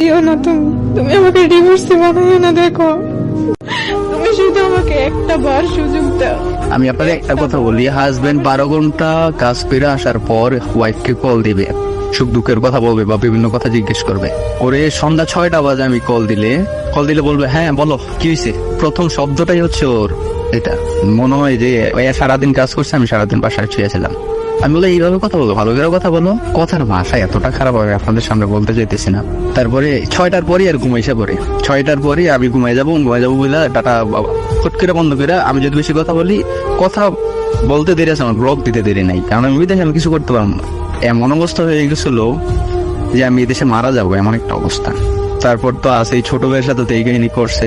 দিও না তুমি। তুমি আমাকে ডিভোর্সে বানাইও না, দেখো। তুমি শুধু আমাকে একটা বার সুযোগ দাও। আমি আপনাকে একটা কথা বলি হাজবেন্ড বারো ঘণ্টা কাজ করে আসার পর ওয়াইফকে কল দিবে। সুখ দুঃখের কথা বলবে বা বিভিন্ন কথা জিজ্ঞেস করবে। ওরে সন্ধ্যা ছয়টা বাজে আমি কল দিলে। কল দিলে বলবে হ্যাঁ বলো, কি হয়েছে? প্রথম শব্দটাই হচ্ছে ওর এটা। মনে হয় যে সারাদিন কাজ করছে, আমি সারাদিন বাসায় শুয়েছিলাম আমি বলে, এইভাবে কথা বলো ভালো করে কথা বলো। কথার ভাষা এতটা খারাপ হবে, আপনাদের সামনে বলতে চাইতেছি না। তারপরে ছয়টার পরই আর ঘুমাইছে পরে। ছয়টার পরই আমি ঘুমাই যাব ঘুমাই যাব বলে টাটা ফট বন্ধ করে আমি যদি বেশি কথা বলি, কথা বলতে দেরি আছে, আমার ব্লক দিতে দেরি নাই। কারণ আমি দেখে আমি কিছু করতে পারব না। এমন অবস্থা হয়ে গেছিল যে আমি এদেশে মারা যাব, এমন একটা অবস্থা। তারপর তো আছে ছোট ভাইয়ের সাথে তো এই করছে।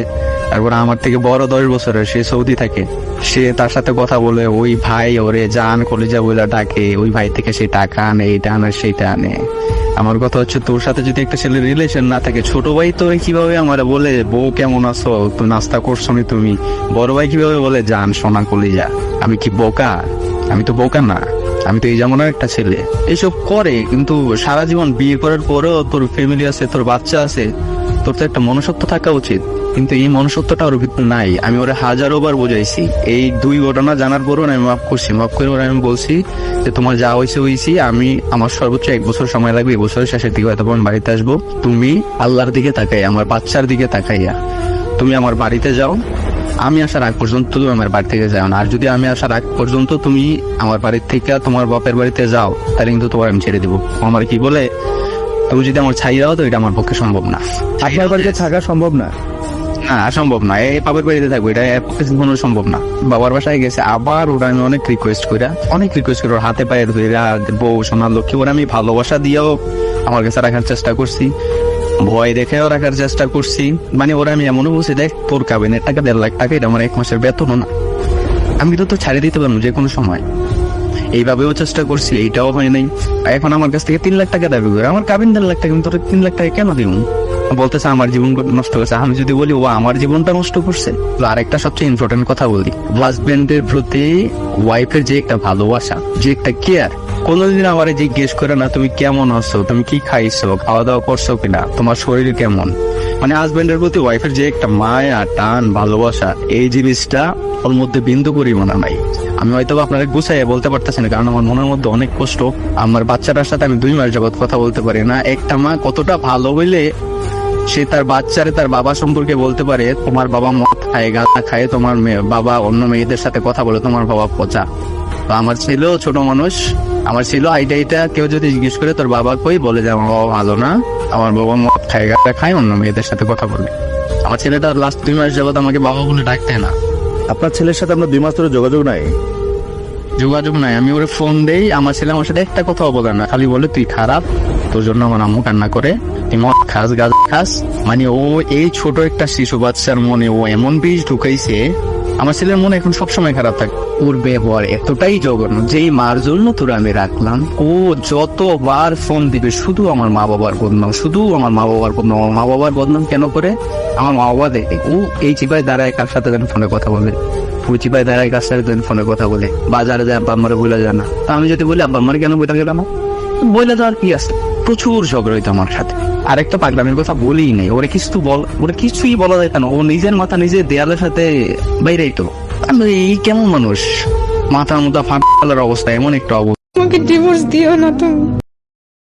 তারপর আমার থেকে বড় দশ বছরের, সে সৌদি থাকে। সে তার সাথে কথা বলে, ওই ভাই ওরে জান, কলিজা বলে ডাকে, ওই ভাই থেকে সে টাকা আনে এটা আনে, সেইটা আনে। আমার কথা হচ্ছে, তোর সাথে যদি একটা ছেলের রিলেশন না থাকে, ছোট ভাই তো কীভাবে আমার বলে, বউ কেমন আছো? তুমি নাস্তা করছ নি তুমি। বড় ভাই কীভাবে বলে, জান, সোনা, কলিজা, আমি কি বোকা? আমি তো বোকা না, আমি তো এই যেমন একটা ছেলে। এইসব করে, কিন্তু সারা জীবন বিয়ে করার পরেও তোর ফ্যামিলি আছে, তোর বাচ্চা আছে। তোর তো একটা মনুষ্যত্ব থাকা উচিত। কিন্তু এই মনুষ্যত্বটা ওর ভিতরে নাই। আমি ওরা হাজারো বার বোঝাইছি। এই দুই ঘটনা জানার পরও আমি মাফ করছি। মাফ করে ওরা আমি বলছি যে তোমার যা হয়েছে হয়েছি আমি আমার সর্বোচ্চ এক বছর সময় লাগবে। এই বছরের শেষের দিকে হয়তো আমি বাড়িতে আসব। তুমি আল্লাহর দিকে তাকাই আমার বাচ্চার দিকে তাকাইয়া, তুমি আমার বাড়িতে যাও। আমি আসার আগ পর্যন্ত তুমি আমার বাড়ি থেকে যাও না। আর যদি আমি আসার আগ পর্যন্ত তুমি আমার বাড়ির থেকে তোমার বাপের বাড়িতে যাও, তাহলে কিন্তু তোমার আমি ছেড়ে দিব। আমার কি বলে? তুমি যদি আমার ছাই দাও তো এটা আমার পক্ষে সম্ভব না। আপনার বাড়িতে থাকা সম্ভব না। না সম্ভব না। এই বাবার বাড়িতে থাকব এটা পক্ষে সম্ভব না। বাবার বাসায় গেছে আবার ওরা আমি অনেক রিকোয়েস্ট করে অনেক রিকোয়েস্ট করে ওর হাতে পায়ে ধরে বউ সোনার লক্ষ্মী ওরা আমি ভালোবাসা দিয়েও আমার কাছে রাখার চেষ্টা করছি। ভয় দেখেও রাখার চেষ্টা করছি। মানে ওরা আমি এমনও বলছি দেখ তোর কাবিনের টাকা দেড় লাখ টাকা এটা আমার এক মাসের বেতনও না। আমি কিন্তু তো ছাড়িয়ে দিতে পারব যে কোনো সময়। এইভাবেও চেষ্টা করছি, এইটাও হয় নাই। এখন আমার কাছ থেকে তিন লাখ টাকা দাবি করে, আমার কাবিন দেড় লাখ টাকা তোর তিন লাখ টাকা কেন দিব? বলতেছে, আমার জীবন নষ্ট করছে আমি যদি বলি ও আমার জীবনটা নষ্ট করছে। আরেকটা সবচেয়ে ইম্পর্টেন্ট কথা বলি। হাজবেন্ডের প্রতি ওয়াইফের যে একটা ভালোবাসা, যে একটা কেয়ার কোনোদিন আমার জিজ্ঞেস করে না, তুমি কেমন আছো? তুমি কি খাইছো? খাওয়া দাওয়া করছ কিনা? তোমার শরীর কেমন? মানে হাজবেন্ডের প্রতি ওয়াইফের যে একটা মায়া, টান, ভালোবাসা, এই জিনিসটা ওর মধ্যে বিন্দু করি পরিমাণা নাই। আমি হয়তো বা আপনাদের গুছাইয়া বলতে পারতেছি না, কারণ আমার মনের মধ্যে অনেক কষ্ট। আমার বাচ্চাটার সাথে আমি দুই মাস যাবত কথা বলতে পারি না। একটা মা কতটা ভালো হইলে সে তার বাচ্চারে তার বাবা সম্পর্কে বলতে পারে, তোমার বাবা মদ খায়, গাঁজা খায়, তোমার বাবা অন্য মেয়েদের সাথে কথা বলে, তোমার বাবা পচা। তো আমার ছিল ছোট মানুষ আমার ছিল আইটা এটা কেউ যদি জিজ্ঞেস করে তোর বাবা কই বলে যে আমার বাবা ভালো না আমার বাবা মদ খায় গাঁজা খায় অন্য মেয়েদের সাথে কথা বলে আমার ছেলেটা লাস্ট দুই মাস যাবত আমাকে বাবা বলে ডাকতে না। আপনার ছেলের সাথে আপনার দুই মাস ধরে যোগাযোগ নাই? যোগাযোগ নাই আমি ওরে ফোন দেই আমার ছেলে আমার সাথে একটা কথাও বলে না খালি বলে তুই খারাপ তোর জন্য আমার আম্মু কান্না করে তুই মদ খাস গাছ খাস। মানে ও এই ছোট একটা শিশু বাচ্চার মনে ও এমন বীজ ঢুকাইছে আমার ছেলের মনে এখন সবসময় খারাপ থাকে। ওর ব্যবহার এতটাই জঘন্য, যেই মার জন্য তোর আমি রাখলাম, ও যতবার ফোন দিবে, শুধু আমার মা বাবার বদনাম, শুধু আমার মা বাবার বদনাম, আমার মা বাবার বদনাম কেন করে? আমার মা বাবা দেখে, ও এই চিপায় দাঁড়ায় কার সাথে যেন ফোনে কথা বলে পুচি দাঁড়ায় কার সাথে যেন ফোনে কথা বলে, বাজারে যায়, আব্বা আমারে বলে যায় না। তা আমি যদি বলি, আব্বা আমার কেন বইটা গেলাম? তো আর কি আছে? প্রচুর ঝগড়া হইতো আমার সাথে। আরেকটা পাগলামের কথা বলি নাই। ওরে কিছু বল ওরে কিছুই বলা যায় না। ও নিজের মাথা নিজের দেয়ালের সাথে বাইরেই তো আমি এই কেমন মানুষ? মাথার মুথা ফাঁকালার অবস্থা, এমন একটা অবস্থা। আমাকে ডিভোর্স দিও না তুমি